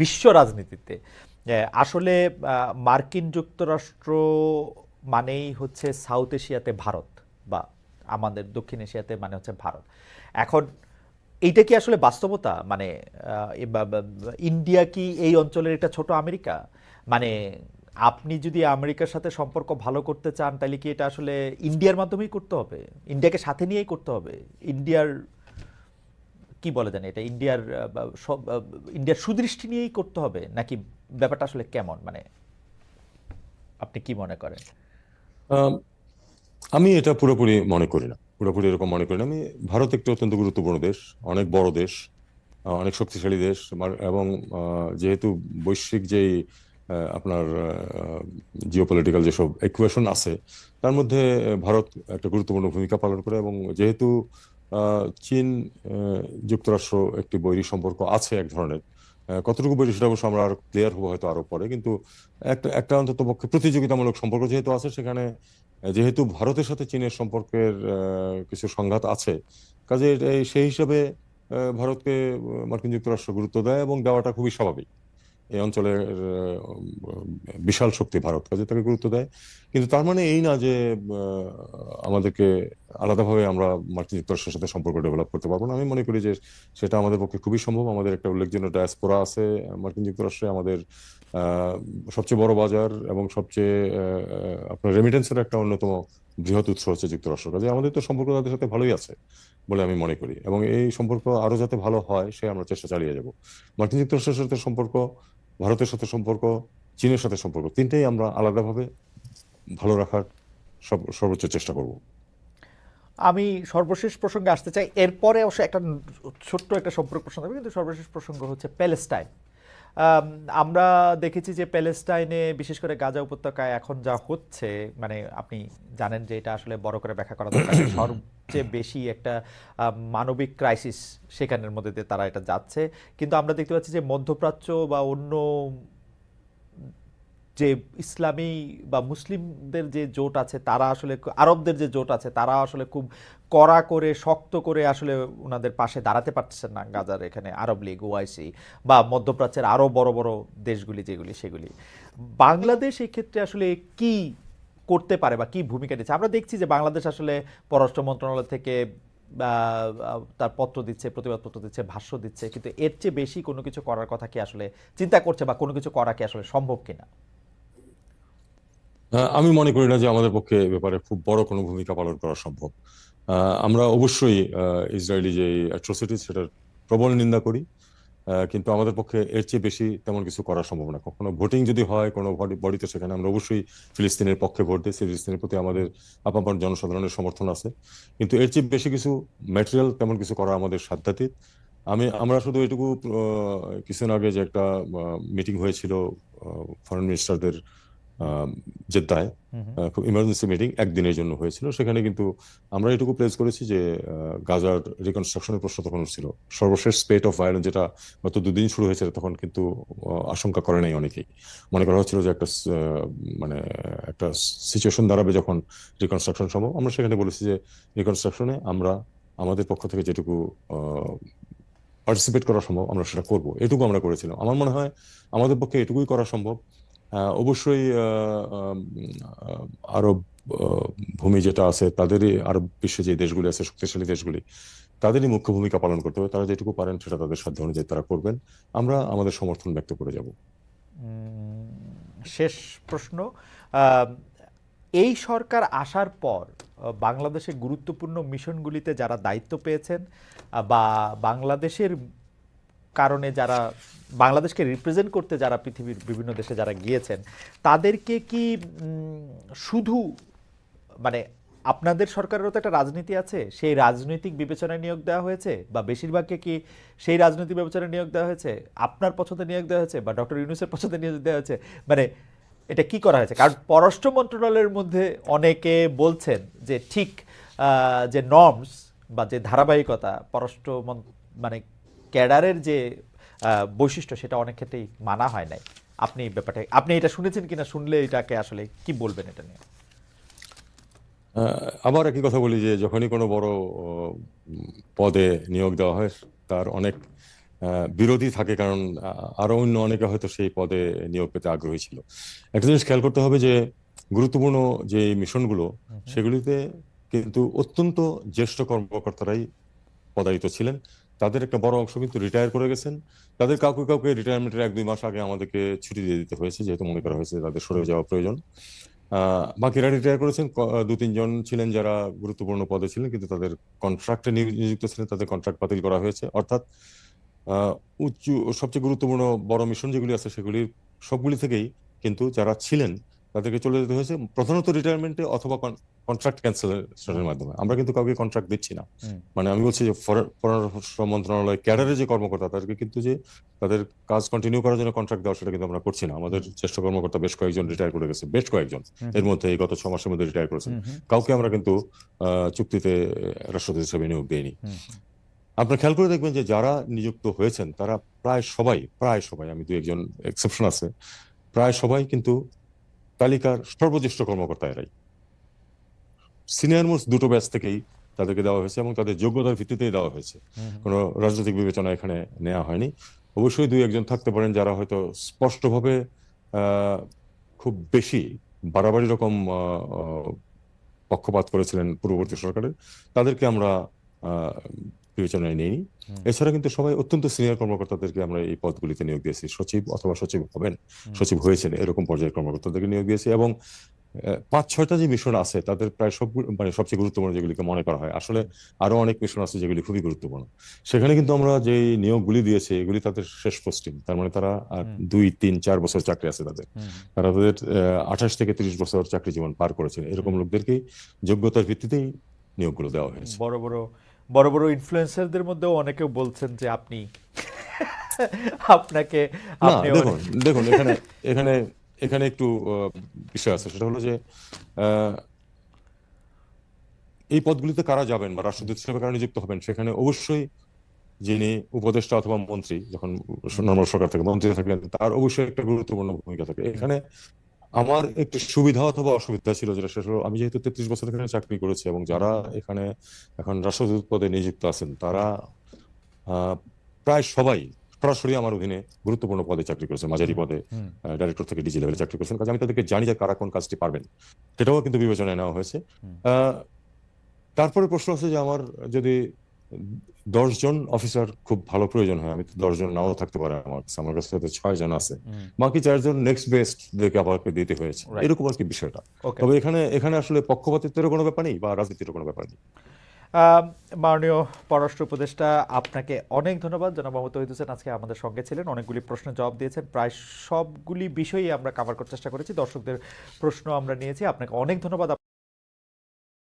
বিশ্ব রাজনীতিতে। আসলে মার্কিন যুক্তরাষ্ট্র মানেই হচ্ছে সাউথ এশিয়াতে ভারত বা আমাদের দক্ষিণ এশিয়াতে মানে হচ্ছে ভারত। এখন এইটা কি আসলে বাস্তবতা? মানে ইন্ডিয়া কি এই অঞ্চলের একটা ছোট আমেরিকা? মানে আপনি যদি আমেরিকার সাথে সম্পর্ক ভালো করতে চান তাহলে কি এটা আসলে ইন্ডিয়ার মাধ্যমেই করতে হবে? ইন্ডিয়াকে সাথে নিয়েই করতে হবে? ইন্ডিয়ার কি বলে জানি এটা? ইন্ডিয়ার সব ইন্ডিয়ার সুদৃষ্টি নিয়েই করতে হবে? নাকি ব্যাপারটা আসলে কেমন? মানে আপনি কি মনে করেন? আমি এটা পুরোপুরি মনে করি না। পুরোপুরি এরকম মনে করি না। আমি ভারত একটি অত্যন্ত গুরুত্বপূর্ণ দেশ, অনেক বড় দেশ অনেক শক্তিশালী দেশ এবং যেহেতু বৈশ্বিক যেই আপনার জিওপলিটিক্যাল যেসব ইকুয়েশন আছে, তার মধ্যে ভারত একটা গুরুত্বপূর্ণ ভূমিকা পালন করে, এবং যেহেতু চীন যুক্তরাষ্ট্র একটি বৈরী সম্পর্ক আছে এক ধরনের। কতটুকু বৈরী সেটা অবশ্য আমরা আরও ক্লিয়ার হব হয়তো আরও পরে, কিন্তু একটা একটা অন্তত পক্ষে প্রতিযোগিতামূলক সম্পর্ক যেহেতু আছে সেখানে যেহেতু ভারতের সাথে চীনের সম্পর্কের কিছু সংঘাত আছে, কাজে সেই হিসাবে ভারতকে মার্কিন যুক্তরাষ্ট্র গুরুত্ব দেয় এবং দেওয়াটা খুবই স্বাভাবিক। এই অঞ্চলের বিশাল শক্তি ভারত কাজে তাকে গুরুত্ব দেয়। কিন্তু তার মানে এই না যে আমাদেরকে আলাদাভাবে আমরা মার্কিন যুক্তরাষ্ট্রের সাথে সম্পর্ক ডেভেলপ করতে পারব না। আমি মনে করি যে সেটা আমাদের পক্ষে খুবই সম্ভব। আমাদের একটা উল্লেখযোগ্য ডায়াসপোরা আছে মার্কিন যুক্তরাষ্ট্রে। আমাদের সবচেয়ে বড় বাজার এবং সবচেয়ে আপনার রেমিটেন্সের একটা অন্যতম বৃহৎ উৎস হচ্ছে যুক্তরাষ্ট্র কাজে আমাদের তো সম্পর্ক তাদের সাথে ভালোই আছে বলে আমি মনে করি। এবং এই সম্পর্ক আরও যাতে ভালো হয় সে আমরা চেষ্টা চালিয়ে যাব। মার্কিন যুক্তরাষ্ট্রের সাথে সম্পর্ক ভারতের সাথে সম্পর্ক, চীনের সাথে সম্পর্ক, তিনটাই আমরা আলাদাভাবে ভালো রাখার সর্বোচ্চ চেষ্টা করব। আমি সর্বশেষ প্রসঙ্গে আসতে চাই। এরপরে অবশ্য একটা ছোট্ট একটা সম্পর্ক প্রসঙ্গ কিন্তু সর্বশেষ প্রসঙ্গ হচ্ছে প্যালেস্টাইন। আমরা দেখেছি যে প্যালেস্টাইনে, বিশেষ করে গাজা উপত্যকায় এখন যা হচ্ছে মানে আপনি জানেন যে এটা আসলে বড় করে ব্যাখ্যা করা দরকার সবচেয়ে বেশি একটা মানবিক ক্রাইসিস সেখানের মধ্যে দিয়ে তারা এটা যাচ্ছে। কিন্তু আমরা দেখতে পাচ্ছি যে মধ্যপ্রাচ্য বা অন্য যে ইসলামী বা মুসলিমদের যে জোট আছে, তারা আসলে আরবদের যে জোট আছে, তারা আসলে খুব কড়া করে, শক্ত করে আসলে ওনাদের পাশে দাঁড়াতে পারছেন না গাজার এখানে আরব লীগ, ওআইসি বা মধ্যপ্রাচ্যের আরও বড় বড় দেশগুলি যেগুলি, সেগুলি। বাংলাদেশ এই ক্ষেত্রে আসলে কি করতে পারে বা কি ভূমিকা নিচ্ছে? আমরা দেখছি যে বাংলাদেশ আসলে পররাষ্ট্র মন্ত্রণালয় থেকে তার পত্র দিচ্ছে, প্রতিবাদপত্র দিচ্ছে, ভাষ্য দিচ্ছে, কিন্তু এর চেয়ে বেশি কোনো কিছু করার কথা কি আসলে চিন্তা করছে বা কোনো কিছু করা কি আসলে সম্ভব কিনা? আমি মনে করি না যে আমাদের পক্ষে ব্যাপারে খুব বড় কোনো ভূমিকা পালন করা সম্ভব। আমরা অবশ্যই ইসরায়েলি যে অ্যাট্রোসিটি সেটার প্রবল নিন্দা করি। কিন্তু আমাদের পক্ষে এর চেয়ে বেশি তেমন কিছু করা সম্ভব না। কখনো ভোটিং যদি হয় কোনো বডিতে, সেখানে আমরা অবশ্যই ফিলিস্তিনের পক্ষে ভোট দিই। ফিলিস্তিনের প্রতি আমাদের আপামর জনসাধারণের সমর্থন আছে। কিন্তু এর চেয়ে বেশি কিছু ম্যাটেরিয়াল তেমন কিছু করা আমাদের সাধ্যাতীত। আমি, আমরা শুধু এটুকু কিছুদিন আগে যে একটা মিটিং হয়েছিল ফরেন মিনিস্টারদের জেদ্দায়। খুব ইমার্জেন্সি মিটিং একদিনের জন্য হয়েছিল। সেখানে কিন্তু আমরা এটুকু প্লেস করেছি যে গাজার রিকনস্ট্রাকশনের প্রশ্ন তখন ছিল। সর্বশেষ স্পেট অফ ভায়োলেন্স যেটা গত দুদিন শুরু হয়েছিল তখন কিন্তু আশঙ্কা করে নাই অনেকেই। মনে করা হচ্ছিল যে একটা মানে একটা সিচুয়েশন দাঁড়াবে যখন রিকনস্ট্রাকশন সম্ভব। আমরা সেখানে বলেছি যে রিকনস্ট্রাকশনে আমরা আমাদের পক্ষ থেকে যেটুকু পার্টিসিপেট করা সম্ভব আমরা সেটা করব। এটুকু আমরা করেছিলাম। আমার মনে হয় আমাদের পক্ষে এটুকুই করা সম্ভব। অবশ্যই আরব ভূমি যেটা আছে, তাদেরই আরব বিশ্বে যে দেশগুলি আছে, শক্তিশালী দেশগুলি, তাদেরই মুখ্য ভূমিকা পালন করতে হবে। তারা যেটুকু পারেন, সেটা তাদের সাধ্য অনুযায়ী তারা করবেন। আমরা আমাদের সমর্থন ব্যক্ত করে যাব। শেষ প্রশ্ন। এই সরকার আসার পর বাংলাদেশের গুরুত্বপূর্ণ মিশনগুলিতে যারা দায়িত্ব পেয়েছেন বা বাংলাদেশের কারণে যারা বাংলাদেশকে রিপ্রেজেন্ট করতে যারা পৃথিবীর বিভিন্ন দেশে যারা গিয়েছেন, তাদেরকে কি শুধু মানে আপনাদের সরকারেরও তো একটা রাজনীতি আছে, সেই রাজনৈতিক বিবেচনায় নিয়োগ দেওয়া হয়েছে? বা বেশিরভাগকে কি সেই রাজনৈতিক বিবেচনায় নিয়োগ দেওয়া হয়েছে? আপনার পছন্দে নিয়োগ দেওয়া হয়েছে? বা ডক্টর ইউনুসের পছন্দে নিয়োগ দেওয়া হয়েছে? মানে এটা কি করা হয়েছে? কারণ পররাষ্ট্র মন্ত্রণালয়ের মধ্যে অনেকে বলছেন যে ঠিক যে নর্মস বা যে ধারাবাহিকতা পররাষ্ট্র মানে ক্যাডারের যে বৈশিষ্ট্য সেটা অনেক ক্ষেত্রেই মানা হয় নাই। আপনি ব্যাপারটা আপনি এটা শুনেছেন কিনা শুনলে এটাকে আসলে কি বলবেন এটা নিয়ে? আবার একই কথা বলি যে যখনই কোনো বড় পদে নিয়োগ দেওয়া হয় তার অনেক বিরোধী থাকে কারণ আরও অন্য অনেকে হয়তো সেই পদে নিয়োগ পেতে আগ্রহী ছিল। একটা জিনিস খেয়াল করতে হবে যে গুরুত্বপূর্ণ যে মিশনগুলো সেগুলিতে কিন্তু অত্যন্ত জ্যেষ্ঠ কর্মকর্তারাই পদায়িত ছিলেন। তাদের একটা বড় অংশ কিন্তু রিটায়ার করে গেছেন। তাদের কাউকে কাউকে রিটায়ারমেন্টের এক, দুই মাস আগে আমাদেরকে ছুটি দিয়ে দিতে হয়েছে, যেহেতু মনে করা হয়েছে তাদের সরে যাওয়া প্রয়োজন। বাকিরা রিটায়ার করেছেন দু, তিনজন ছিলেন যারা গুরুত্বপূর্ণ পদে ছিলেন, কিন্তু তাদের কন্ট্রাক্টে নিযুক্ত ছিলেন, তাদের কন্ট্রাক্ট বাতিল করা হয়েছে। অর্থাৎ উচ্চ, সবচেয়ে গুরুত্বপূর্ণ বড় মিশন যেগুলি আছে সেগুলির, সবগুলি থেকেই কিন্তু যারা ছিলেন তাদেরকে চলে যেতে হয়েছে। প্রধানত রিটায়ারমেন্টে অথবা কন্ট্রাক্ট ক্যান্সেলেশনের মাধ্যমে। আমরা কিন্তু কাউকে কন্ট্রাক্ট দিচ্ছি না। মানে আমি বলছি যে পররাষ্ট্র মন্ত্রণালয় ক্যাডারের যে কর্মকর্তা তাদেরকে কিন্তু যে তাদের কাজ কন্টিনিউ করার জন্য কন্ট্রাক্ট দেওয়া সেটা কিন্তু আমরা করছি না। আমাদের জ্যেষ্ঠ কর্মকর্তা বেশ কয়েকজন রিটায়ার করে গেছে বেশ কয়েকজন। এর মধ্যে এই গত ছ মাসের মধ্যে রিটায়ার করেছেন। কাউকে আমরা কিন্তু আহ, চুক্তিতে রাষ্ট্রদূত হিসেবে নিয়োগ দেইনি। আপনার খেয়াল করে দেখবেন যে যারা নিযুক্ত হয়েছেন তারা প্রায় সবাই প্রায় সবাই আমি দু একজন এক্সেপশন আছে প্রায় সবাই কিন্তু তালিকার সর্বজ্যেষ্ঠ কর্মকর্তা এরাই। সিনিয়র মোস্ট দুটো ব্যাচ থেকেই তাদেরকে দেওয়া হয়েছে এবং তাদের যোগ্যতার ভিত্তিতেই দেওয়া হয়েছে। কোনো রাজনৈতিক বিবেচনা এখানে নেওয়া হয়নি। অবশ্যই দুই একজন থাকতে পারেন যারা হয়তো স্পষ্টভাবে আহ, খুব বেশি বাড়াবাড়ি রকম পক্ষপাত করেছিলেন পূর্ববর্তী সরকারের। তাদেরকে আমরা আহ, বিবেচনায় হুম। এছাড়া কিন্তু সবাই অত্যন্ত সিনিয়র কর্মকর্তাদেরকে আমরা এই পদগুলিতে নিয়োগ দিয়েছি। সচিব অথবা সচিব হবেন সচিব হয়েছেন এরকম পর্যায়ের কর্মকর্তাদেরকে নিয়োগ দিয়েছি এবং পাঁচ ছয়টা যে মিশন আছে তাদের প্রায় সব মানে সবচেয়ে গুরুত্বপূর্ণ যেগুলিকে মনে করা হয় আসলে আরও অনেক মিশন আছে যেগুলি খুবই গুরুত্বপূর্ণ। সেখানে কিন্তু আমরা যে নিয়োগগুলি দিয়েছি এগুলি তাদের শেষ পোস্টিং। তার মানে তারা দুই তিন চার বছর চাকরি আছে তাদের। তারা তাদের আঠাশ থেকে তিরিশ বছর চাকরি জীবন পার করেছেন। এরকম লোকদেরকেই যোগ্যতার ভিত্তিতেই নিয়োগগুলো দেওয়া হয়েছে। বড় বড় বড় বড় ইনফ্লুয়েন্সারদের মধ্যেও অনেকে বলছেন যে আপনি আপনাকে আপনি দেখুন দেখুন এখানে এখানে এখানে একটু বিষয় আছে। সেটা হলো যে এই পদগুলিতে কারা যাবেন বা রাষ্ট্রদূত হিসেবে কারা নিযুক্ত হবেন সেখানে অবশ্যই যিনি উপদেষ্টা অথবা মন্ত্রী যখন নর্মাল সরকার থেকে মন্ত্রী থাকলেন তার অবশ্যই একটা গুরুত্বপূর্ণ ভূমিকা থাকে। এখানে আমার একটু সুবিধা অথবা অসুবিধা ছিল যেটা হলো আমি যেহেতু তেত্রিশ বছর এখানে চাকরি করেছি এবং যারা এখানে এখন রাষ্ট্রদূত পদে নিযুক্ত আছেন তারা আহ, প্রায় সবাই সরাসরি আমার অধীনে গুরুত্বপূর্ণ পদে চাকরি করেছে মাঝারি পদে ডাইরেক্টর থেকে ডিজি লেভেলে চাকরি করেছেন। কাজে আমি তাদেরকে জানি যে কারা কোন কাজটি পারবেন। সেটাও কিন্তু বিবেচনায় নেওয়া হয়েছে। আহ, তারপরে প্রশ্ন আছে যে আমার যদি দশজন অফিসার খুব ভালো প্রয়োজন হয়। আমি তো দশজন নাও থাকতে পারে আমার কাছে। আমার কাছে হয়তো ছয় জন আছে বাকি চারজন নেক্সট বেস্ট দেখে আমাকে দিতে হয়েছে। এরকম আর কি বিষয়টা তবে এখানে এখানে আসলে পক্ষপাতিত্বেরও কোনো ব্যাপার নেই বা রাজনীতির কোনো ব্যাপার নেই। মাননীয় পররাষ্ট্র উপদেষ্টা আপনাকে অনেক ধন্যবাদ। জনাব তহিদ হোসেন আজকে আমাদের সঙ্গে ছিলেন। অনেকগুলি প্রশ্নের জবাব দিয়েছেন। প্রায় সবগুলি বিষয়ই আমরা কভার করার চেষ্টা করেছি। দর্শকদের প্রশ্ন আমরা নিয়েছি। আপনাকে অনেক ধন্যবাদ।